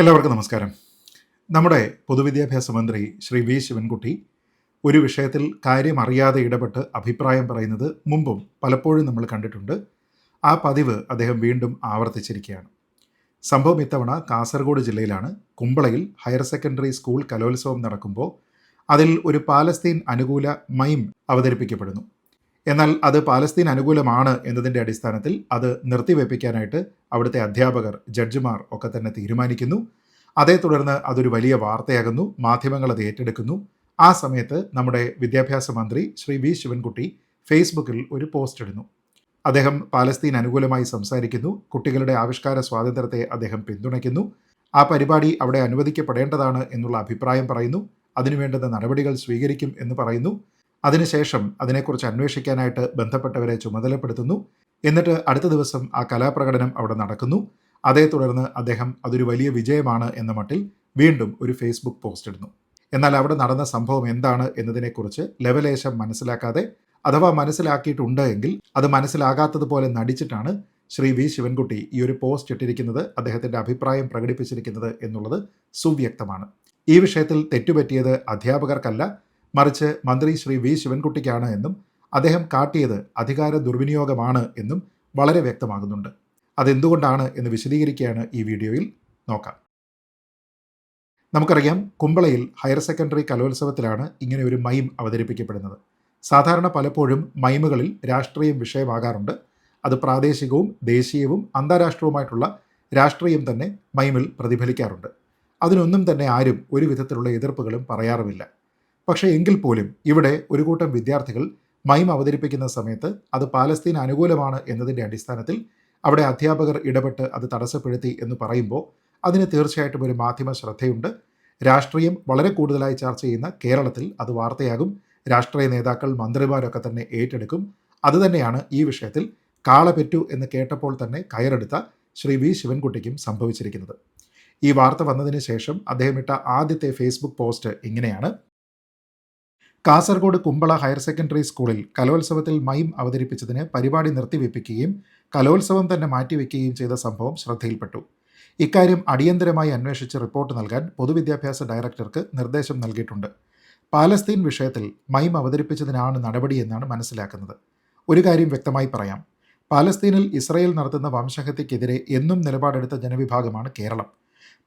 എല്ലാവർക്കും നമസ്കാരം. നമ്മുടെ പൊതുവിദ്യാഭ്യാസ മന്ത്രി ശ്രീ വി ശിവൻകുട്ടി ഒരു വിഷയത്തിൽ കാര്യമറിയാതെ ഇടപെട്ട് അഭിപ്രായം പറയുന്നത് മുമ്പും പലപ്പോഴും നമ്മൾ കണ്ടിട്ടുണ്ട്. ആ പതിവ് അദ്ദേഹം വീണ്ടും ആവർത്തിച്ചിരിക്കുകയാണ്. സംഭവം ഇത്തവണ കാസർഗോഡ് ജില്ലയിലാണ്. കുമ്പളയിൽ ഹയർ സെക്കൻഡറി സ്കൂൾ കലോത്സവം നടക്കുമ്പോൾ അതിൽ ഒരു പാലസ്തീൻ അനുകൂല മൈം അവതരിപ്പിക്കപ്പെടുന്നു. എന്നാൽ അത് പാലസ്തീൻ അനുകൂലമാണ് എന്നതിന്റെ അടിസ്ഥാനത്തിൽ അത് നിർത്തിവെപ്പിക്കാനായിട്ട് അവിടുത്തെ അധ്യാപകർ ജഡ്ജിമാർ ഒക്കെ തന്നെ തീരുമാനിക്കുന്നു. അതേ തുടർന്ന് അതൊരു വലിയ വാർത്തയാകുന്നു. മാധ്യമങ്ങൾ അത് ഏറ്റെടുക്കുന്നു. ആ സമയത്ത് നമ്മുടെ വിദ്യാഭ്യാസ മന്ത്രി ശ്രീ വി ശിവൻകുട്ടി ഫേസ്ബുക്കിൽ ഒരു പോസ്റ്റ് ഇടുന്നു. അദ്ദേഹം പാലസ്തീൻ അനുകൂലമായി സംസാരിക്കുന്നു. കുട്ടികളുടെ ആവിഷ്കാര സ്വാതന്ത്ര്യത്തെ അദ്ദേഹം പിന്തുണയ്ക്കുന്നു. ആ പരിപാടി അവിടെ അനുവദിക്കപ്പെടേണ്ടതാണ് എന്നുള്ള അഭിപ്രായം പറയുന്നു. അതിനുവേണ്ടുന്ന നടപടികൾ സ്വീകരിക്കും എന്ന് പറയുന്നു. അതിനുശേഷം അതിനെക്കുറിച്ച് അന്വേഷിക്കാനായിട്ട് ബന്ധപ്പെട്ടവരെ ചുമതലപ്പെടുത്തുന്നു. എന്നിട്ട് അടുത്ത ദിവസം ആ കലാപ്രകടനം അവിടെ നടക്കുന്നു. അതേ തുടർന്ന് അദ്ദേഹം അതൊരു വലിയ വിജയമാണ് എന്ന മട്ടിൽ വീണ്ടും ഒരു ഫേസ്ബുക്ക് പോസ്റ്റ് ഇടുന്നു. എന്നാൽ അവിടെ നടന്ന സംഭവം എന്താണ് എന്നതിനെക്കുറിച്ച് ലവലേശം മനസ്സിലാക്കാതെ അഥവാ മനസ്സിലാക്കിയിട്ടുണ്ട് എങ്കിൽ അത് മനസ്സിലാകാത്തതുപോലെ നടിച്ചിട്ടാണ് ശ്രീ വി ശിവൻകുട്ടി ഈ ഒരു പോസ്റ്റ് ഇട്ടിരിക്കുന്നത് അദ്ദേഹത്തിന്റെ അഭിപ്രായം പ്രകടിപ്പിച്ചിരിക്കുന്നത് എന്നുള്ളത് സുവ്യക്തമാണ്. ഈ വിഷയത്തിൽ തെറ്റുപറ്റിയത് അധ്യാപകർക്കല്ല മറിച്ച് മന്ത്രി ശ്രീ വി ശിവൻകുട്ടിക്കാണ് എന്നും അദ്ദേഹം കാട്ടിയത് അധികാര ദുർവിനിയോഗമാണ് എന്നും വളരെ വ്യക്തമാകുന്നുണ്ട്. അതെന്തുകൊണ്ടാണ് എന്ന് വിശദീകരിക്കുകയാണ് ഈ വീഡിയോയിൽ. നോക്കാം. നമുക്കറിയാം കുമ്പളയിൽ ഹയർ സെക്കൻഡറി കലോത്സവത്തിലാണ് ഇങ്ങനെ ഒരു മൈം അവതരിപ്പിക്കപ്പെടുന്നത്. സാധാരണ പലപ്പോഴും മൈമുകളിൽ രാഷ്ട്രീയം വിഷയമാകാറുണ്ട്. അത് പ്രാദേശികവും ദേശീയവും അന്താരാഷ്ട്രവുമായിട്ടുള്ള രാഷ്ട്രീയം തന്നെ മൈമിൽ പ്രതിഫലിക്കാറുണ്ട്. അതിനൊന്നും തന്നെ ആരും ഒരു വിധത്തിലുള്ള എതിർപ്പുകളും പറയാറുമില്ല. പക്ഷേ എങ്കിൽ പോലും ഇവിടെ ഒരു കൂട്ടം വിദ്യാർത്ഥികൾ മൈം അവതരിപ്പിക്കുന്ന സമയത്ത് അത് പാലസ്തീൻ അനുകൂലമാണ് എന്നതിന്റെ അടിസ്ഥാനത്തിൽ അവിടെ അധ്യാപകർ ഇടപെട്ട് അത് തടസ്സപ്പെടുത്തി എന്ന് പറയുമ്പോൾ അതിന് തീർച്ചയായിട്ടും ഒരു മാധ്യമ ശ്രദ്ധയുണ്ട്. രാഷ്ട്രീയം വളരെ കൂടുതലായി ചർച്ച ചെയ്യുന്ന കേരളത്തിൽ അത് വാർത്തയാകും. രാഷ്ട്രീയ നേതാക്കൾ മന്ത്രിമാരൊക്കെ തന്നെ ഏറ്റെടുക്കും. അതുതന്നെയാണ് ഈ വിഷയത്തിൽ കാളപെറ്റു എന്ന് കേട്ടപ്പോൾ തന്നെ കയറെടുത്ത ശ്രീ വി ശിവൻകുട്ടിക്കും സംഭവിച്ചിരിക്കുന്നത്. ഈ വാർത്ത വന്നതിന് ശേഷം അദ്ദേഹം ഇട്ട ആദ്യത്തെ ഫേസ്ബുക്ക് പോസ്റ്റ് ഇങ്ങനെയാണ്. കാസർഗോഡ് കുമ്പള ഹയർ സെക്കൻഡറി സ്കൂളിൽ കലോത്സവത്തിൽ മൈം അവതരിപ്പിച്ചതിന് പരിപാടി നിർത്തിവെപ്പിക്കുകയും കലോത്സവം തന്നെ മാറ്റിവെക്കുകയും ചെയ്ത സംഭവം ശ്രദ്ധയിൽപ്പെട്ടു. ഇക്കാര്യം അടിയന്തരമായി അന്വേഷിച്ച് റിപ്പോർട്ട് നൽകാൻ പൊതുവിദ്യാഭ്യാസ ഡയറക്ടർക്ക് നിർദ്ദേശം നൽകിയിട്ടുണ്ട്. പാലസ്തീൻ വിഷയത്തിൽ മൈം അവതരിപ്പിച്ചതിനാണ് നടപടിയെന്നാണ് മനസ്സിലാക്കുന്നത്. ഒരു കാര്യം വ്യക്തമായി പറയാം. പാലസ്തീനിൽ ഇസ്രയേൽ നടത്തുന്ന വംശഹത്യക്കെതിരെ എന്നും നിലപാടെടുത്ത ജനവിഭാഗമാണ് കേരളം.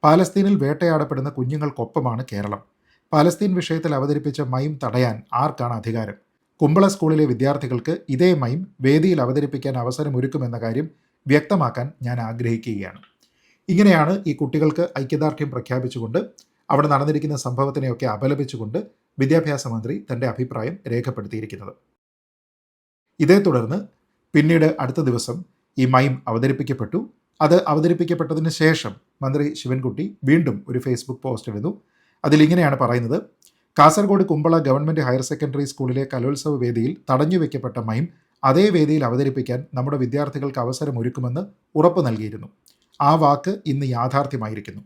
പാലസ്തീനിൽ വേട്ടയാടപ്പെടുന്ന കുഞ്ഞുങ്ങൾക്കൊപ്പമാണ് കേരളം. പാലസ്തീൻ വിഷയത്തിൽ അവതരിപ്പിച്ച മൈം തടയാൻ ആർക്കാണ് അധികാരം? കുമ്പള സ്കൂളിലെ വിദ്യാർത്ഥികൾക്ക് ഇതേ മൈം വേദിയിൽ അവതരിപ്പിക്കാൻ അവസരമൊരുക്കുമെന്ന കാര്യം വ്യക്തമാക്കാൻ ഞാൻ ആഗ്രഹിക്കുകയാണ്. ഇങ്ങനെയാണ് ഈ കുട്ടികൾക്ക് ഐക്യദാർഢ്യം പ്രഖ്യാപിച്ചുകൊണ്ട് അവിടെ നടന്നിരിക്കുന്ന സംഭവത്തിനെയൊക്കെ അപലപിച്ചുകൊണ്ട് വിദ്യാഭ്യാസ മന്ത്രി തന്റെ അഭിപ്രായം രേഖപ്പെടുത്തിയിരിക്കുന്നത്. ഇതേ തുടർന്ന് പിന്നീട് അടുത്ത ദിവസം ഈ മൈം അവതരിപ്പിക്കപ്പെട്ടു. അത് അവതരിപ്പിക്കപ്പെട്ടതിന് ശേഷം മന്ത്രി ശിവൻകുട്ടി വീണ്ടും ഒരു ഫേസ്ബുക്ക് പോസ്റ്റ് ഇടുന്നു. അതിലിങ്ങനെയാണ് പറയുന്നത്. Kasaragod Kumbla government higher secondary സ്കൂളിലെ കലോത്സവ വേദിയിൽ തടഞ്ഞു വെക്കപ്പെട്ട മൈം അതേ വേദിയിൽ അവതരിപ്പിക്കാൻ നമ്മുടെ വിദ്യാർത്ഥികൾക്ക് അവസരമൊരുക്കുമെന്ന് ഉറപ്പ് നൽകിയിരുന്നു. ആ വാക്ക് ഇന്ന് യാഥാർത്ഥ്യമായിരിക്കുന്നു.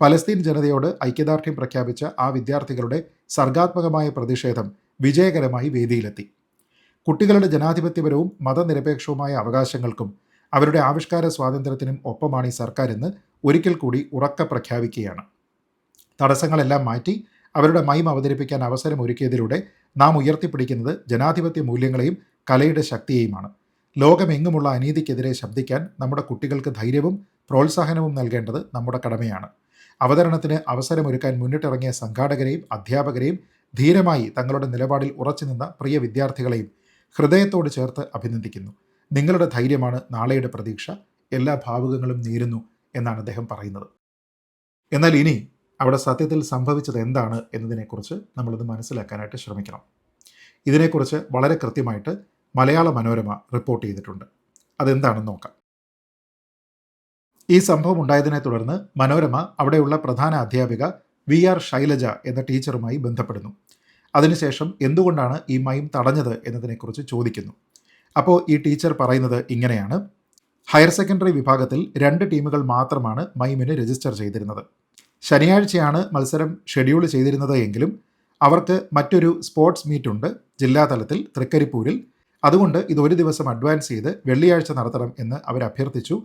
പലസ്തീൻ ജനതയോട് ഐക്യദാർഢ്യം പ്രഖ്യാപിച്ച ആ വിദ്യാർത്ഥികളുടെ സർഗാത്മകമായ പ്രതിഷേധം വിജയകരമായി വേദിയിലെത്തി. കുട്ടികളുടെ ജനാധിപത്യപരവും മതനിരപേക്ഷവുമായ അവകാശങ്ങൾക്കും അവരുടെ ആവിഷ്കാര സ്വാതന്ത്ര്യത്തിനും ഒപ്പമാണ് ഈ സർക്കാരെന്ന് ഒരിക്കൽ കൂടി ഉറക്ക പ്രഖ്യാപിക്കുകയാണ്. തടസ്സങ്ങളെല്ലാം മാറ്റി അവരുടെ മൈം അവതരിപ്പിക്കാൻ അവസരം ഒരുക്കിയതിലൂടെ നാം ഉയർത്തിപ്പിടിക്കുന്നത് ജനാധിപത്യ മൂല്യങ്ങളെയും കലയുടെ ശക്തിയെയുമാണ്. ലോകമെങ്ങുമുള്ള അനീതിക്കെതിരെ ശബ്ദിക്കാൻ നമ്മുടെ കുട്ടികൾക്ക് ധൈര്യവും പ്രോത്സാഹനവും നൽകേണ്ടത് നമ്മുടെ കടമയാണ്. അവതരണത്തിന് അവസരമൊരുക്കാൻ മുന്നിട്ടിറങ്ങിയ സംഘാടകരെയും അധ്യാപകരെയും ധീരമായി തങ്ങളുടെ നിലപാടിൽ ഉറച്ചു നിന്ന പ്രിയ വിദ്യാർത്ഥികളെയും ഹൃദയത്തോട് ചേർത്ത് അഭിനന്ദിക്കുന്നു. നിങ്ങളുടെ ധൈര്യമാണ് നാളെയുടെ പ്രതീക്ഷ. എല്ലാ ഭാവുകങ്ങളും നേരുന്നു എന്നാണ് അദ്ദേഹം പറയുന്നത്. എന്നാൽ ഇനി അവിടെ സത്യത്തിൽ സംഭവിച്ചത് എന്താണ് എന്നതിനെക്കുറിച്ച് നമ്മളത് മനസ്സിലാക്കാനായിട്ട് ശ്രമിക്കണം. ഇതിനെക്കുറിച്ച് വളരെ കൃത്യമായിട്ട് മലയാള മനോരമ റിപ്പോർട്ട് ചെയ്തിട്ടുണ്ട്. അതെന്താണെന്ന് നോക്കാം. ഈ സംഭവം ഉണ്ടായതിനെ തുടർന്ന് മനോരമ അവിടെയുള്ള പ്രധാന അധ്യാപിക വി ആർ ശൈലജ എന്ന ടീച്ചറുമായി ബന്ധപ്പെടുന്നു. അതിനുശേഷം എന്തുകൊണ്ടാണ് ഈ മൈം തടഞ്ഞത് എന്നതിനെക്കുറിച്ച് ചോദിക്കുന്നു. അപ്പോൾ ഈ ടീച്ചർ പറയുന്നത് ഇങ്ങനെയാണ്. ഹയർ സെക്കൻഡറി വിഭാഗത്തിൽ രണ്ട് ടീമുകൾ മാത്രമാണ് മൈമിന് രജിസ്റ്റർ ചെയ്തിരുന്നത്. ശനിയാഴ്ചയാണ് മത്സരം ഷെഡ്യൂൾ ചെയ്തിരുന്നത് എങ്കിലും അവർക്ക് മറ്റൊരു സ്പോർട്സ് മീറ്റ് ഉണ്ട് ജില്ലാതലത്തിൽ തൃക്കരിപ്പൂരിൽ. അതുകൊണ്ട് ഇത് ഒരു ദിവസം അഡ്വാൻസ് ചെയ്ത് വെള്ളിയാഴ്ച നടത്തണം എന്ന് അവർ അഭ്യർത്ഥിച്ചു.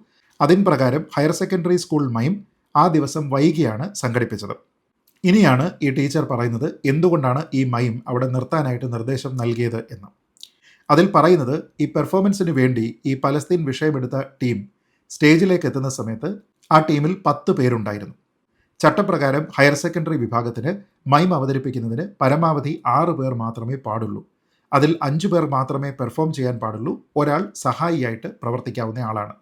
അതിൻ പ്രകാരം ഹയർ സെക്കൻഡറി സ്കൂൾ മൈം ആ ദിവസം വൈകിയാണ് സംഘടിപ്പിച്ചത്. ഇനിയാണ് ഈ ടീച്ചർ പറയുന്നത് എന്തുകൊണ്ടാണ് ഈ മൈം അവിടെ നിർത്താനായിട്ട് നിർദ്ദേശം നൽകിയത് എന്ന്. അതിൽ പറയുന്നത് ഈ പെർഫോമൻസിന് വേണ്ടി ഈ പലസ്തീൻ വിഷയമെടുത്ത ടീം സ്റ്റേജിലേക്ക് എത്തുന്ന സമയത്ത് ആ ടീമിൽ പത്ത് പേരുണ്ടായിരുന്നു. ചട്ടപ്രകാരം ഹയർ സെക്കൻഡറി വിഭാഗത്തിന് മൈം അവതരിപ്പിക്കുന്നതിന് പരമാവധി ആറ് പേർ മാത്രമേ പാടുള്ളൂ. അതിൽ അഞ്ചു പേർ മാത്രമേ പെർഫോം ചെയ്യാൻ പാടുള്ളൂ. ഒരാൾ സഹായിയായിട്ട് പ്രവർത്തിക്കാവുന്ന ആളാണ്.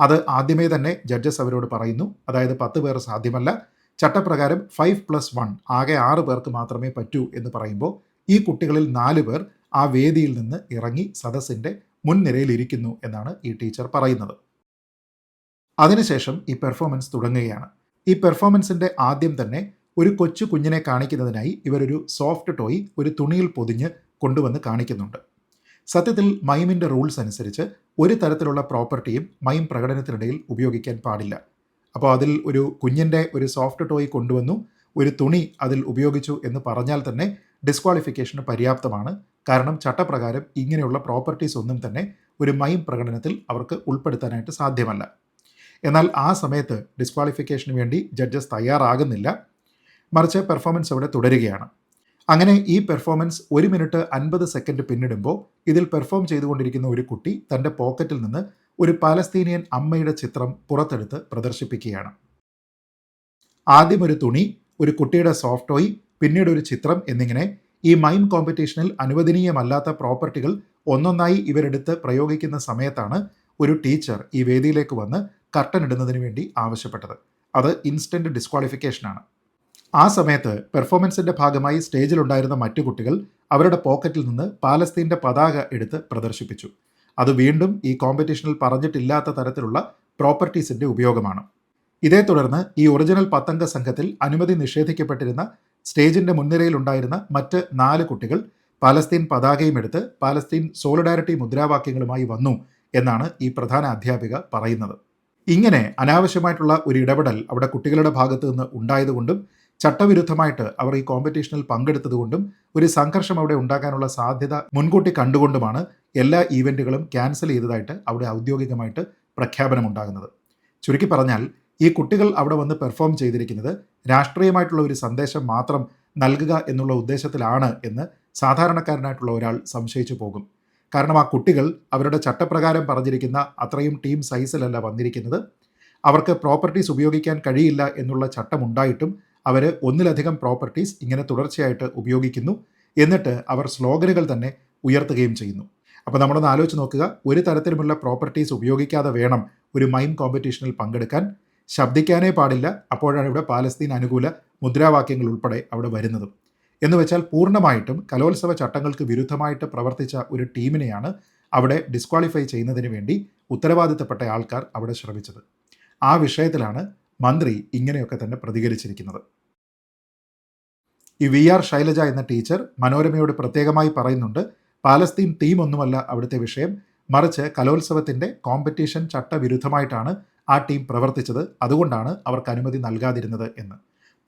അത് ആദ്യമേ തന്നെ ജഡ്ജസ് അവരോട് പറയുന്നു. അതായത് പത്ത് പേർ സാധ്യമല്ല. ചട്ടപ്രകാരം ഫൈവ് പ്ലസ് വൺ ആകെ ആറ് പേർക്ക് മാത്രമേ പറ്റൂ എന്ന് പറയുമ്പോൾ ഈ കുട്ടികളിൽ നാല് പേർ ആ വേദിയിൽ നിന്ന് ഇറങ്ങി സദസ്സിന്റെ മുൻനിരയിലിരിക്കുന്നു എന്നാണ് ഈ ടീച്ചർ പറയുന്നത്. അതിനുശേഷം ഈ പെർഫോമൻസ് തുടങ്ങുകയാണ്. ഈ പെർഫോമൻസിന്റെ ആദ്യം തന്നെ ഒരു കൊച്ചു കുഞ്ഞിനെ കാണിക്കുന്നതിനായി ഇവരൊരു സോഫ്റ്റ് ടോയ് ഒരു തുണിയിൽ പൊതിഞ്ഞ് കൊണ്ടുവന്ന് കാണിക്കുന്നുണ്ട്. സത്യത്തിൽ മൈമിന്റെ റൂൾസ് അനുസരിച്ച് ഒരു തരത്തിലുള്ള പ്രോപ്പർട്ടിയും മൈം പ്രകടനത്തിനിടയിൽ ഉപയോഗിക്കാൻ പാടില്ല. അപ്പോൾ അതിൽ ഒരു കുഞ്ഞിന്റെ ഒരു സോഫ്റ്റ് ടോയ് കൊണ്ടുവന്നു ഒരു തുണി അതിൽ ഉപയോഗിച്ചു എന്ന് പറഞ്ഞാൽ തന്നെ ഡിസ്ക്വാളിഫിക്കേഷന് പര്യാപ്തമാണ്. കാരണം ചട്ടപ്രകാരം ഇങ്ങനെയുള്ള പ്രോപ്പർട്ടീസ് ഒന്നും തന്നെ ഒരു മൈം പ്രകടനത്തിൽ അവർക്ക് ഉൾപ്പെടുത്താനായിട്ട് സാധ്യമല്ല. എന്നാൽ ആ സമയത്ത് ഡിസ്ക്വാളിഫിക്കേഷന് വേണ്ടി ജഡ്ജസ് തയ്യാറാകുന്നില്ല. മറിച്ച് പെർഫോമൻസ് അവിടെ തുടരുകയാണ്. അങ്ങനെ ഈ പെർഫോമൻസ് ഒരു മിനിറ്റ് അൻപത് സെക്കൻഡ് പിന്നിടുമ്പോൾ ഇതിൽ പെർഫോം ചെയ്തുകൊണ്ടിരിക്കുന്ന ഒരു കുട്ടി തന്റെ പോക്കറ്റിൽ നിന്ന് ഒരു പാലസ്തീനിയൻ അമ്മയുടെ ചിത്രം പുറത്തെടുത്ത് പ്രദർശിപ്പിക്കുകയാണ്. ആദ്യം ഒരു തുണി ഒരു കുട്ടിയുടെ സോഫ്റ്റ് പിന്നീട് ഒരു ചിത്രം എന്നിങ്ങനെ ഈ മൈം കോമ്പറ്റീഷനിൽ അനുവദനീയമല്ലാത്ത പ്രോപ്പർട്ടികൾ ഒന്നൊന്നായി ഇവരെടുത്ത് പ്രയോഗിക്കുന്ന സമയത്താണ് ഒരു ടീച്ചർ ഈ വേദിയിലേക്ക് വന്ന് കർട്ടൻ ഇടുന്നതിന് വേണ്ടി ആവശ്യപ്പെട്ടത്. അത് ഇൻസ്റ്റന്റ് ഡിസ്ക്വാളിഫിക്കേഷനാണ് ആ സമയത്ത് പെർഫോമൻസിന്റെ ഭാഗമായി സ്റ്റേജിലുണ്ടായിരുന്ന മറ്റു കുട്ടികൾ അവരുടെ പോക്കറ്റിൽ നിന്ന് പാലസ്തീന്റെ പതാക എടുത്ത് പ്രദർശിപ്പിച്ചു. അത് വീണ്ടും ഈ കോമ്പറ്റീഷനിൽ പറഞ്ഞിട്ടില്ലാത്ത തരത്തിലുള്ള പ്രോപ്പർട്ടീസിന്റെ ഉപയോഗമാണ്. ഇതേ തുടർന്ന് ഈ ഒറിജിനൽ പത്തംഗ സംഘത്തിൽ അനുമതി നിഷേധിക്കപ്പെട്ടിരുന്ന സ്റ്റേജിന്റെ മുൻനിരയിലുണ്ടായിരുന്ന മറ്റ് നാല് കുട്ടികൾ പാലസ്തീൻ പതാകയും എടുത്ത് പാലസ്തീൻ സോളിഡാരിറ്റി മുദ്രാവാക്യങ്ങളുമായി വന്നു എന്നാണ് ഈ പ്രധാന അധ്യാപിക പറയുന്നത്. ഇങ്ങനെ അനാവശ്യമായിട്ടുള്ള ഒരു ഇടപെടൽ അവിടെ കുട്ടികളുടെ ഭാഗത്തു നിന്ന് ഉണ്ടായതുകൊണ്ടും ചട്ടവിരുദ്ധമായിട്ട് അവർ ഈ കോമ്പറ്റീഷനിൽ പങ്കെടുത്തതുകൊണ്ടും ഒരു സംഘർഷം അവിടെ ഉണ്ടാകാനുള്ള സാധ്യത മുൻകൂട്ടി കണ്ടുകൊണ്ടുമാണ് എല്ലാ ഈവന്റുകളും ക്യാൻസൽ ചെയ്തതായിട്ട് അവിടെ ഔദ്യോഗികമായിട്ട് പ്രഖ്യാപനമുണ്ടാകുന്നത് ചുരുക്കി പറഞ്ഞാൽ ഈ കുട്ടികൾ അവിടെ വന്ന് പെർഫോം ചെയ്തിരിക്കുന്നത് രാഷ്ട്രീയമായിട്ടുള്ള ഒരു സന്ദേശം മാത്രം നൽകുക എന്നുള്ള ഉദ്ദേശത്തിലാണ് എന്ന് സാധാരണക്കാരനായിട്ടുള്ള ഒരാൾ സംശയിച്ചു പോകും. കാരണം ആ കുട്ടികൾ അവരുടെ ചട്ടപ്രകാരം പറഞ്ഞിരിക്കുന്ന അത്രയും ടീം സൈസിലല്ല വന്നിരിക്കുന്നത്. അവർക്ക് പ്രോപ്പർട്ടീസ് ഉപയോഗിക്കാൻ കഴിയില്ല എന്നുള്ള ചട്ടമുണ്ടായിട്ടും അവർ ഒന്നിലധികം പ്രോപ്പർട്ടീസ് ഇങ്ങനെ തുടർച്ചയായിട്ട് ഉപയോഗിക്കുന്നു. എന്നിട്ട് അവർ സ്ലോഗനുകൾ തന്നെ ഉയർത്തുകയും ചെയ്യുന്നു. അപ്പോൾ നമ്മളൊന്ന് ആലോചിച്ച് നോക്കുക. ഒരു തരത്തിലുമുള്ള പ്രോപ്പർട്ടീസ് ഉപയോഗിക്കാതെ വേണം ഒരു മൈം കോമ്പറ്റീഷനിൽ പങ്കെടുക്കാൻ. ശബ്ദിക്കാനേ പാടില്ല. അപ്പോഴാണ് ഇവിടെ പാലസ്തീൻ അനുകൂല മുദ്രാവാക്യങ്ങൾ ഉൾപ്പെടെ അവിടെ വരുന്നതും. എന്ന് വെച്ചാൽ പൂർണമായിട്ടും കലോത്സവ ചട്ടങ്ങൾക്ക് വിരുദ്ധമായിട്ട് പ്രവർത്തിച്ച ഒരു ടീമിനെയാണ് അവിടെ ഡിസ്ക്വാളിഫൈ ചെയ്യുന്നതിന് വേണ്ടി ഉത്തരവാദിത്തപ്പെട്ട ആൾക്കാർ അവിടെ ശ്രമിച്ചത്. ആ വിഷയത്തിലാണ് മന്ത്രി ഇങ്ങനെയൊക്കെ തന്നെ പ്രതികരിച്ചിരിക്കുന്നത്. ഈ വി ആർ ശൈലജ എന്ന ടീച്ചർ മനോരമയോട് പ്രത്യേകമായി പറയുന്നുണ്ട് പാലസ്തീൻ ടീം ഒന്നുമല്ല അവിടുത്തെ വിഷയം. മറിച്ച് കലോത്സവത്തിന്റെ കോമ്പറ്റീഷൻ ചട്ടവിരുദ്ധമായിട്ടാണ് ആ ടീം പ്രവർത്തിച്ചത്. അതുകൊണ്ടാണ് അവർക്ക് അനുമതി നൽകാതിരുന്നത് എന്ന്.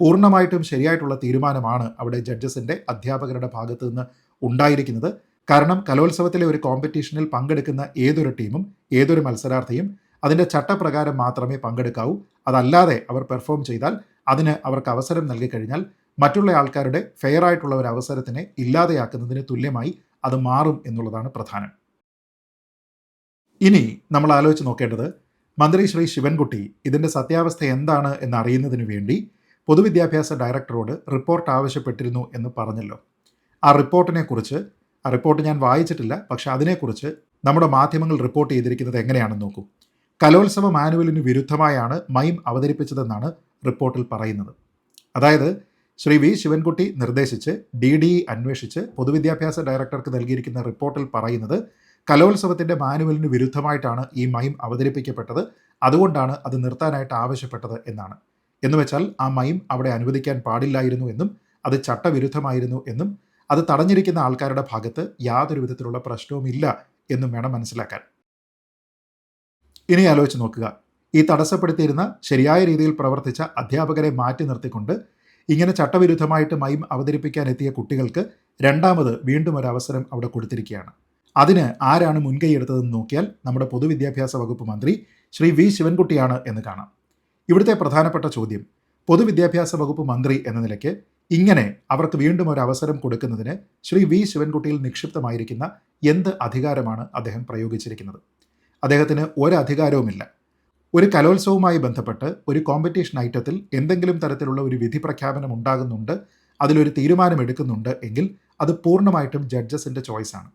പൂർണമായിട്ടും ശരിയായിട്ടുള്ള തീരുമാനമാണ് അവിടെ ജഡ്ജസിന്റെ അധ്യാപകരുടെ ഭാഗത്തു നിന്ന് ഉണ്ടായിരിക്കുന്നത്. കാരണം കലോത്സവത്തിലെ ഒരു കോമ്പറ്റീഷനിൽ പങ്കെടുക്കുന്ന ഏതൊരു ടീമും ഏതൊരു മത്സരാർത്ഥിയും അതിന്റെ ചട്ടപ്രകാരം മാത്രമേ പങ്കെടുക്കാവൂ. അതല്ലാതെ അവർ പെർഫോം ചെയ്താൽ അതിന് അവർക്ക് അവസരം നൽകി കഴിഞ്ഞാൽ മറ്റുള്ള ആൾക്കാരുടെ ഫെയർ ആയിട്ടുള്ള ഒരു അവസരത്തിനെ ഇല്ലാതെയാക്കുന്നതിന് തുല്യമായി അത് മാറും എന്നുള്ളതാണ് പ്രധാനം. ഇനി നമ്മൾ ആലോചിച്ച് നോക്കേണ്ടത് മന്ത്രി ശ്രീ ശിവൻകുട്ടി ഇതിന്റെ സത്യാവസ്ഥ എന്താണ് എന്ന് അറിയുന്നതിന് വേണ്ടി പൊതുവിദ്യാഭ്യാസ ഡയറക്ടറോട് റിപ്പോർട്ട് ആവശ്യപ്പെട്ടിരുന്നു എന്ന് പറഞ്ഞല്ലോ. ആ റിപ്പോർട്ടിനെക്കുറിച്ച് ആ റിപ്പോർട്ട് ഞാൻ വായിച്ചിട്ടില്ല പക്ഷേ അതിനെക്കുറിച്ച് നമ്മുടെ മാധ്യമങ്ങൾ റിപ്പോർട്ട് ചെയ്തിരിക്കുന്നത് എങ്ങനെയാണെന്ന് നോക്കൂ. കലോത്സവ മാനുവലിന് വിരുദ്ധമായാണ് മൈം അവതരിപ്പിച്ചതെന്നാണ് റിപ്പോർട്ടിൽ പറയുന്നത്. അതായത് ശ്രീ വി ശിവൻകുട്ടി നിർദ്ദേശിച്ച് ഡി ഡി അന്വേഷിച്ച് പൊതുവിദ്യാഭ്യാസ ഡയറക്ടർക്ക് നൽകിയിരിക്കുന്ന റിപ്പോർട്ടിൽ പറയുന്നത് കലോത്സവത്തിന്റെ മാനുവലിന് വിരുദ്ധമായിട്ടാണ് ഈ മൈം അവതരിപ്പിക്കപ്പെട്ടത്. അതുകൊണ്ടാണ് അത് നിർത്താനായിട്ട് ആവശ്യപ്പെട്ടത് എന്നാണ്. എന്ന് വെച്ചാൽ ആ മൈം അവിടെ അനുവദിക്കാൻ പാടില്ലായിരുന്നു എന്നും അത് ചട്ടവിരുദ്ധമായിരുന്നു എന്നും അത് തടഞ്ഞിരിക്കുന്ന ആൾക്കാരുടെ ഭാഗത്ത് യാതൊരു വിധത്തിലുള്ള പ്രശ്നവുമില്ല എന്നും വേണം മനസ്സിലാക്കാൻ. ഇനി ആലോചിച്ച് നോക്കുക. ഈ തടസ്സപ്പെടുത്തിയിരുന്ന ശരിയായ രീതിയിൽ പ്രവർത്തിച്ച അധ്യാപകരെ മാറ്റി നിർത്തിക്കൊണ്ട് ഇങ്ങനെ ചട്ടവിരുദ്ധമായിട്ട് മൈം അവതരിപ്പിക്കാൻ എത്തിയ കുട്ടികൾക്ക് രണ്ടാമത് വീണ്ടും ഒരു അവസരം അവിടെ കൊടുത്തിരിക്കുകയാണ്. അതിന് ആരാണ് മുൻകൈ എടുത്തതെന്ന് നോക്കിയാൽ നമ്മുടെ പൊതുവിദ്യാഭ്യാസ വകുപ്പ് മന്ത്രി ശ്രീ വി. ശിവൻകുട്ടിയാണ് എന്ന് കാണാം. ഇവിടുത്തെ പ്രധാനപ്പെട്ട ചോദ്യം പൊതുവിദ്യാഭ്യാസ വകുപ്പ് മന്ത്രി എന്ന നിലയ്ക്ക് ഇങ്ങനെ അവർക്ക് വീണ്ടും ഒരു അവസരം കൊടുക്കുന്നതിന് ശ്രീ വി ശിവൻകുട്ടിയിൽ നിക്ഷിപ്തമായിരിക്കുന്ന എന്ത് അധികാരമാണ് അദ്ദേഹം പ്രയോഗിച്ചിരിക്കുന്നത്? അദ്ദേഹത്തിന് ഒരധികാരവുമില്ല ഒരു കലോത്സവവുമായി ബന്ധപ്പെട്ട് ഒരു കോമ്പറ്റീഷൻ ഐറ്റത്തിൽ എന്തെങ്കിലും തരത്തിലുള്ള ഒരു വിധി പ്രഖ്യാപനം ഉണ്ടാകുന്നുണ്ട് അതിലൊരു തീരുമാനം എടുക്കുന്നുണ്ട് എങ്കിൽ അത് പൂർണമായിട്ടും ജഡ്ജസിന്റെ ചോയ്സാണ്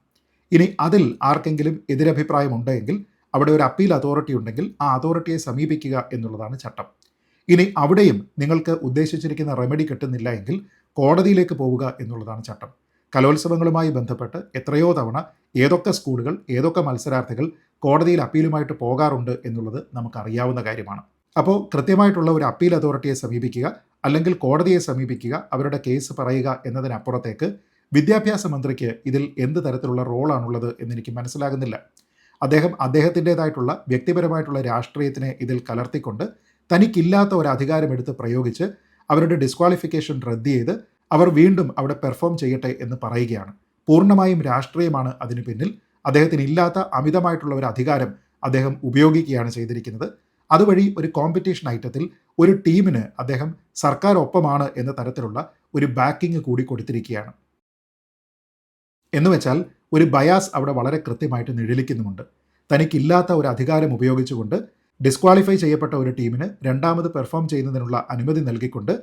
ഇനി അതിൽ ആർക്കെങ്കിലും എതിരഭിപ്രായമുണ്ടെങ്കിൽ അവിടെ ഒരു അപ്പീൽ അതോറിറ്റി ഉണ്ടെങ്കിൽ ആ അതോറിറ്റിയെ സമീപിക്കുക എന്നുള്ളതാണ് ചട്ടം. ഇനി അവിടെയും നിങ്ങൾക്ക് ഉദ്ദേശിച്ചിരിക്കുന്ന റെമഡി കിട്ടുന്നില്ല എങ്കിൽ കോടതിയിലേക്ക് പോവുക എന്നുള്ളതാണ് ചട്ടം. കലോത്സവങ്ങളുമായി ബന്ധപ്പെട്ട് എത്രയോ തവണ ഏതൊക്കെ സ്കൂളുകൾ ഏതൊക്കെ മത്സരാർത്ഥികൾ കോടതിയിൽ അപ്പീലുമായിട്ട് പോകാറുണ്ട് എന്നുള്ളത് നമുക്കറിയാവുന്ന കാര്യമാണ്. അപ്പോൾ കൃത്യമായിട്ടുള്ള ഒരു അപ്പീൽ അതോറിറ്റിയെ സമീപിക്കുക അല്ലെങ്കിൽ കോടതിയെ സമീപിക്കുക അവരുടെ കേസ് പറയുക എന്നതിനപ്പുറത്തേക്ക് വിദ്യാഭ്യാസ മന്ത്രിക്ക് ഇതിൽ എന്ത് തരത്തിലുള്ള റോളാണുള്ളത് എന്നെനിക്ക് മനസ്സിലാകുന്നില്ല. അദ്ദേഹം അദ്ദേഹത്തിന്റെതായിട്ടുള്ള വ്യക്തിപരമായിട്ടുള്ള രാഷ്ട്രീയത്തിനെ ഇതിൽ കലർത്തിക്കൊണ്ട് തനിക്കില്ലാത്ത ഒരു അധികാരം എടുത്ത് പ്രയോഗിച്ച് അവരുടെ ഡിസ്ക്വാളിഫിക്കേഷൻ റദ്ദ് ചെയ്ത് അവർ വീണ്ടും അവിടെ പെർഫോം ചെയ്യട്ടെ എന്ന് പറയുകയാണ്. പൂർണമായും രാഷ്ട്രീയമാണ് അതിന് പിന്നിൽ. അദ്ദേഹത്തിന് ഇല്ലാത്ത അമിതമായിട്ടുള്ള ഒരു അധികാരം അദ്ദേഹം ഉപയോഗിക്കുകയാണ് ചെയ്തിരിക്കുന്നത്. അതുവഴി ഒരു കോമ്പറ്റീഷൻ ഐറ്റത്തിൽ ഒരു ടീമിന് അദ്ദേഹം സർക്കാർ ഒപ്പമാണ് എന്ന തരത്തിലുള്ള ഒരു ബാക്കിംഗ് കൂടി കൊടുത്തിരിക്കുകയാണ്. എന്നുവെച്ചാൽ ഒരു ബയാസ് അവിടെ വളരെ കൃത്യമായിട്ട് നിഴലിക്കുന്നുമുണ്ട്. തനിക്കില്ലാത്ത ഒരു അധികാരം ഉപയോഗിച്ചുകൊണ്ട് ഡിസ്ക്വാളിഫൈ ചെയ്യപ്പെട്ട ഒരു ടീമിന് രണ്ടാമത് പെർഫോം ചെയ്യുന്നതിനുള്ള അനുമതി നൽകിക്കൊണ്ട്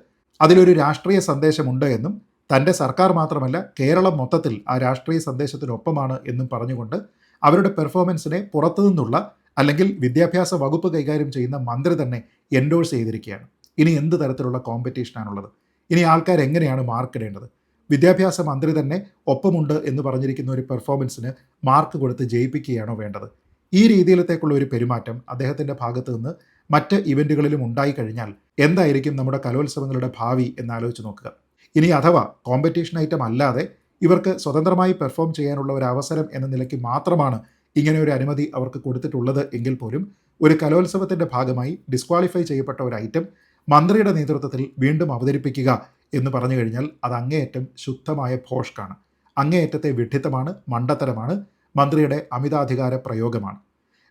അതിലൊരു രാഷ്ട്രീയ സന്ദേശമുണ്ട് എന്നും തന്റെ സർക്കാർ മാത്രമല്ല കേരളം മൊത്തത്തിൽ ആ രാഷ്ട്രീയ സന്ദേശത്തിനൊപ്പമാണ് എന്നും പറഞ്ഞുകൊണ്ട് അവരുടെ പെർഫോമൻസിനെ പുറത്തുനിന്നുള്ള അല്ലെങ്കിൽ വിദ്യാഭ്യാസ വകുപ്പ് കൈകാര്യം ചെയ്യുന്ന മന്ത്രി തന്നെ എൻഡോഴ്സ് ചെയ്തിരിക്കുകയാണ്. ഇനി എന്ത് തരത്തിലുള്ള കോമ്പറ്റീഷനാണുള്ളത് ഇനി ആൾക്കാർ എങ്ങനെയാണ് മാർക്ക് ഇടേണ്ടത്? വിദ്യാഭ്യാസ മന്ത്രി തന്നെ ഒപ്പമുണ്ട് എന്ന് പറഞ്ഞിരിക്കുന്ന ഒരു പെർഫോമൻസിന് മാർക്ക് കൊടുത്ത് ജയിപ്പിക്കുകയാണോ വേണ്ടത്? ഈ രീതിയിലത്തേക്കുള്ള ഒരു പെരുമാറ്റം അദ്ദേഹത്തിന്റെ ഭാഗത്ത് നിന്ന് മറ്റ് ഇവന്റുകളിലും ഉണ്ടായി കഴിഞ്ഞാൽ എന്തായിരിക്കും നമ്മുടെ കലോത്സവങ്ങളുടെ ഭാവി എന്നാലോചിച്ച് നോക്കുക. ഇനി അഥവാ കോമ്പറ്റീഷൻ ഐറ്റം അല്ലാതെ ഇവർക്ക് സ്വതന്ത്രമായി പെർഫോം ചെയ്യാനുള്ള ഒരു അവസരം എന്ന നിലയ്ക്ക് മാത്രമാണ് ഇങ്ങനെ ഒരു അനുമതി അവർക്ക് കൊടുത്തിട്ടുള്ളത് എങ്കിൽ പോലും ഒരു കലോത്സവത്തിന്റെ ഭാഗമായി ഡിസ്ക്വാളിഫൈ ചെയ്യപ്പെട്ട ഒരു ഐറ്റം മന്ത്രിയുടെ നേതൃത്വത്തിൽ വീണ്ടും അവതരിപ്പിക്കുക എന്ന് പറഞ്ഞു കഴിഞ്ഞാൽ അത് അങ്ങേയറ്റം ശുദ്ധമായ ഭോഷ്കാണ്. അങ്ങേയറ്റത്തെ വിഡ്ഢിത്തമാണ് മണ്ടത്തരമാണ്. മന്ത്രിയുടെ അമിതാധികാര പ്രയോഗമാണ്.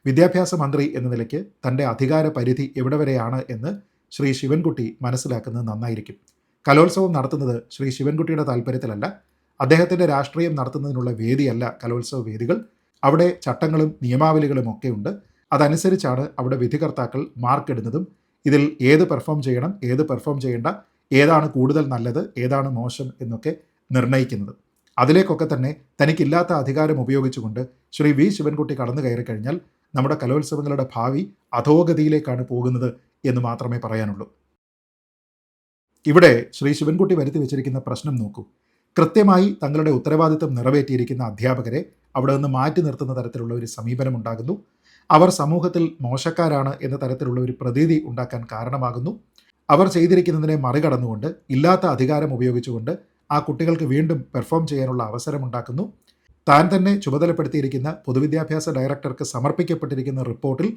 വിദ്യാഭ്യാസ മന്ത്രി എന്ന നിലയ്ക്ക് തന്റെ അധികാര പരിധി എവിടെ വരെയാണ് എന്ന് ശ്രീ ശിവൻകുട്ടി മനസ്സിലാക്കുന്നത് നന്നായിരിക്കും. കലോത്സവം നടത്തുന്നത് ശ്രീ ശിവൻകുട്ടിയുടെ താല്പര്യത്തിലല്ല അദ്ദേഹത്തിന്റെ രാഷ്ട്രീയം നടത്തുന്നതിനുള്ള വേദിയല്ല കലോത്സവ വേദികൾ. അവിടെ ചട്ടങ്ങളും നിയമാവലികളും ഒക്കെ ഉണ്ട്. അതനുസരിച്ചാണ് അവിടെ വിധികർത്താക്കൾ മാർക്ക് ഇടുന്നതും ഇതിൽ ഏത് പെർഫോം ചെയ്യണം ഏത് പെർഫോം ചെയ്യേണ്ട ഏതാണ് കൂടുതൽ നല്ലത് ഏതാണ് മോശം എന്നൊക്കെ നിർണയിക്കുന്നത്. അതിലേക്കൊക്കെ തന്നെ തനിക്കില്ലാത്ത അധികാരം ഉപയോഗിച്ചുകൊണ്ട് ശ്രീ വി ശിവൻകുട്ടി കടന്നു കയറി കഴിഞ്ഞാൽ നമ്മുടെ കലോത്സവങ്ങളുടെ ഭാവി അധോഗതിയിലേക്കാണ് പോകുന്നത് എന്ന് മാത്രമേ പറയാനുള്ളൂ. ഇവിടെ ശ്രീ ശിവൻകുട്ടി വരുത്തി വെച്ചിരിക്കുന്ന പ്രശ്നം നോക്കൂ. കൃത്യമായി തങ്ങളുടെ ഉത്തരവാദിത്തം നിറവേറ്റിയിരിക്കുന്ന അധ്യാപകരെ അവിടെ നിന്ന് മാറ്റി നിർത്തുന്ന തരത്തിലുള്ള ഒരു സമീപനം ഉണ്ടാകുന്നു. അവർ സമൂഹത്തിൽ മോശക്കാരാണ് എന്ന തരത്തിലുള്ള ഒരു പ്രതീതി ഉണ്ടാക്കാൻ കാരണമാകുന്നു. അവർ ചെയ്തിരിക്കുന്നതിനെ മറികടന്നുകൊണ്ട് ഇല്ലാത്ത അധികാരം ഉപയോഗിച്ചുകൊണ്ട് ആ കുട്ടികൾക്ക് വീണ്ടും പെർഫോം ചെയ്യാനുള്ള അവസരമുണ്ടാക്കുന്നു. താൻ തന്നെ ചുമതലപ്പെടുത്തിയിരിക്കുന്ന പൊതുവിദ്യാഭ്യാസ ഡയറക്ടർക്ക് സമർപ്പിക്കപ്പെട്ടിരിക്കുന്ന റിപ്പോർട്ടിൽ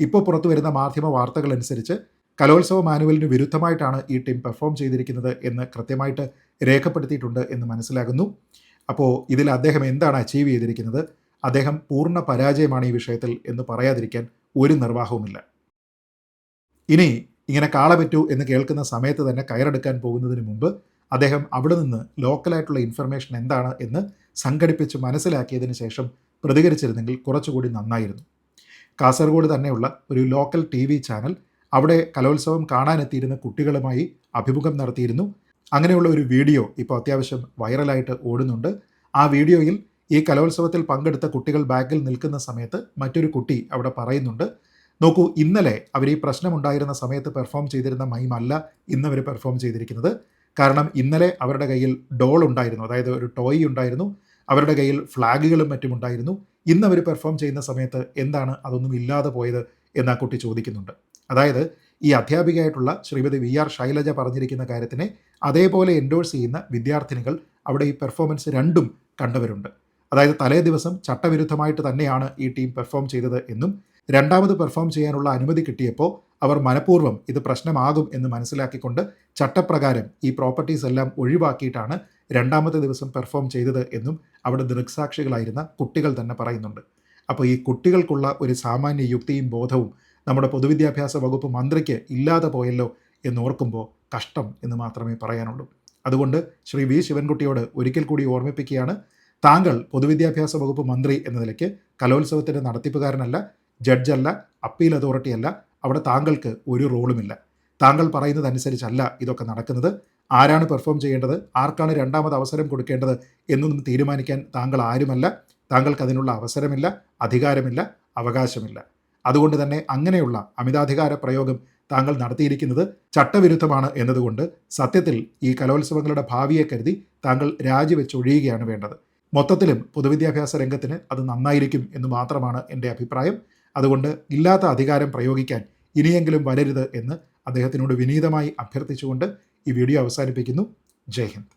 ഇപ്പോൾ പുറത്തു വരുന്ന മാധ്യമ വാർത്തകൾ അനുസരിച്ച് കലോത്സവ മാനുവലിന് വിരുദ്ധമായിട്ടാണ് ഈ ടീം പെർഫോം ചെയ്തിരിക്കുന്നത് എന്ന് കൃത്യമായിട്ട് രേഖപ്പെടുത്തിയിട്ടുണ്ട് എന്ന് മനസ്സിലാകുന്നു. അപ്പോൾ ഇതിൽ അദ്ദേഹം എന്താണ് അച്ചീവ് ചെയ്തിരിക്കുന്നത്? അദ്ദേഹം പൂർണ പരാജയമാണ് ഈ വിഷയത്തിൽ എന്ന് പറയാതിരിക്കാൻ ഒരു നിർവാഹവുമില്ല. ഇനി ഇങ്ങനെ കാളപറ്റൂ എന്ന് കേൾക്കുന്ന സമയത്ത് തന്നെ കയറെടുക്കാൻ പോകുന്നതിന് മുമ്പ് അദ്ദേഹം അവിടെ നിന്ന് ലോക്കലായിട്ടുള്ള ഇൻഫർമേഷൻ എന്താണ് എന്ന് സംഘടിപ്പിച്ച് മനസ്സിലാക്കിയതിന് ശേഷം പ്രതികരിച്ചിരുന്നെങ്കിൽ കുറച്ചുകൂടി നന്നായിരുന്നു. കാസർഗോഡ് തന്നെയുള്ള ഒരു ലോക്കൽ ടി വി ചാനൽ അവിടെ കലോത്സവം കാണാനെത്തിയിരുന്ന കുട്ടികളുമായി അഭിമുഖം നടത്തിയിരുന്നു. അങ്ങനെയുള്ള ഒരു വീഡിയോ ഇപ്പോൾ അത്യാവശ്യം വൈറലായിട്ട് ഓടുന്നുണ്ട്. ആ വീഡിയോയിൽ ഈ കലോത്സവത്തിൽ പങ്കെടുത്ത കുട്ടികൾ ബാക്കിൽ നിൽക്കുന്ന സമയത്ത് മറ്റൊരു കുട്ടി അവിടെ പറയുന്നുണ്ട് നോക്കൂ ഇന്നലെ അവർ ഈ പ്രശ്നമുണ്ടായിരുന്ന സമയത്ത് പെർഫോം ചെയ്തിരുന്ന മൈമല്ല ഇന്നവർ പെർഫോം ചെയ്തിരിക്കുന്നത്. കാരണം ഇന്നലെ അവരുടെ കയ്യിൽ ഡോൾ ഉണ്ടായിരുന്നു. അതായത് ഒരു ടോയ് ഉണ്ടായിരുന്നു. അവരുടെ കയ്യിൽ ഫ്ലാഗുകളും മറ്റും ഉണ്ടായിരുന്നു. ഇന്ന് അവർ പെർഫോം ചെയ്യുന്ന സമയത്ത് എന്താണ് അതൊന്നും ഇല്ലാതെ പോയത് എന്ന് ആ കുട്ടി ചോദിക്കുന്നുണ്ട്. അതായത് ഈ അധ്യാപികയായിട്ടുള്ള ശ്രീമതി വി ആർ ശൈലജ പറഞ്ഞിരിക്കുന്ന കാര്യത്തിനെ അതേപോലെ എൻഡോഴ്സ് ചെയ്യുന്ന വിദ്യാർത്ഥിനികൾ അവിടെ ഈ പെർഫോമൻസ് രണ്ടും കണ്ടവരുണ്ട്. അതായത് തലേ ദിവസം ചട്ടവിരുദ്ധമായിട്ട് തന്നെയാണ് ഈ ടീം പെർഫോം ചെയ്തത് എന്നും രണ്ടാമത് പെർഫോം ചെയ്യാനുള്ള അനുമതി കിട്ടിയപ്പോൾ അവർ മനഃപൂർവം ഇത് പ്രശ്നമാകും എന്ന് മനസ്സിലാക്കിക്കൊണ്ട് ചട്ടപ്രകാരം ഈ പ്രോപ്പർട്ടീസ് എല്ലാം ഒഴിവാക്കിയിട്ടാണ് രണ്ടാമത്തെ ദിവസം പെർഫോം ചെയ്തത് എന്നും അവിടെ ദൃക്സാക്ഷികളായിരുന്ന കുട്ടികൾ തന്നെ പറയുന്നുണ്ട്. അപ്പോൾ ഈ കുട്ടികൾക്കുള്ള ഒരു സാമാന്യ യുക്തിയും ബോധവും നമ്മുടെ പൊതുവിദ്യാഭ്യാസ വകുപ്പ് മന്ത്രിക്ക് ഇല്ലാതെ പോയല്ലോ എന്നോർക്കുമ്പോൾ കഷ്ടം എന്ന് മാത്രമേ പറയാനുള്ളൂ. അതുകൊണ്ട് ശ്രീ വി ശിവൻകുട്ടിയോട് ഒരിക്കൽ കൂടി ഓർമ്മിപ്പിക്കുകയാണ് താങ്കൾ പൊതുവിദ്യാഭ്യാസ വകുപ്പ് മന്ത്രി എന്ന നിലയ്ക്ക് കലോത്സവത്തിന്റെ നടത്തിപ്പുകാരനല്ല ജഡ്ജല്ല അപ്പീൽ അതോറിറ്റി അല്ല അവിടെ താങ്കൾക്ക് ഒരു റോളുമില്ല. താങ്കൾ പറയുന്നതനുസരിച്ചല്ല ഇതൊക്കെ നടക്കുന്നത്. ആരാണ് പെർഫോം ചെയ്യേണ്ടത്? ആർക്കാണ് രണ്ടാമത് അവസരം കൊടുക്കേണ്ടത് എന്നൊന്നും തീരുമാനിക്കാൻ താങ്കൾ ആരുമല്ല. താങ്കൾക്ക് അതിനുള്ള അവസരമില്ല അധികാരമില്ല അവകാശമില്ല. അതുകൊണ്ട് തന്നെ അങ്ങനെയുള്ള അമിതാധികാര പ്രയോഗം താങ്കൾ നടത്തിയിരിക്കുന്നത് ചട്ടവിരുദ്ധമാണ് എന്നതുകൊണ്ട് സത്യത്തിൽ ഈ കലോത്സവങ്ങളുടെ ഭാവിയെ കരുതി താങ്കൾ രാജിവെച്ചൊഴിയുകയാണ് വേണ്ടത്. മൊത്തത്തിലും പൊതുവിദ്യാഭ്യാസ രംഗത്തിന് അത് നന്നായിരിക്കും എന്ന് മാത്രമാണ് എന്റെ അഭിപ്രായം. അതുകൊണ്ട് ഇല്ലാത്ത അധികാരം പ്രയോഗിക്കാൻ ഇനിയെങ്കിലും വരരുത് എന്ന് അദ്ദേഹത്തിനോട് വിനീതമായി അഭ്യർത്ഥിച്ചുകൊണ്ട് ഈ വീഡിയോ അവസാനിപ്പിക്കുന്നു. ജയ് ഹിന്ദ്.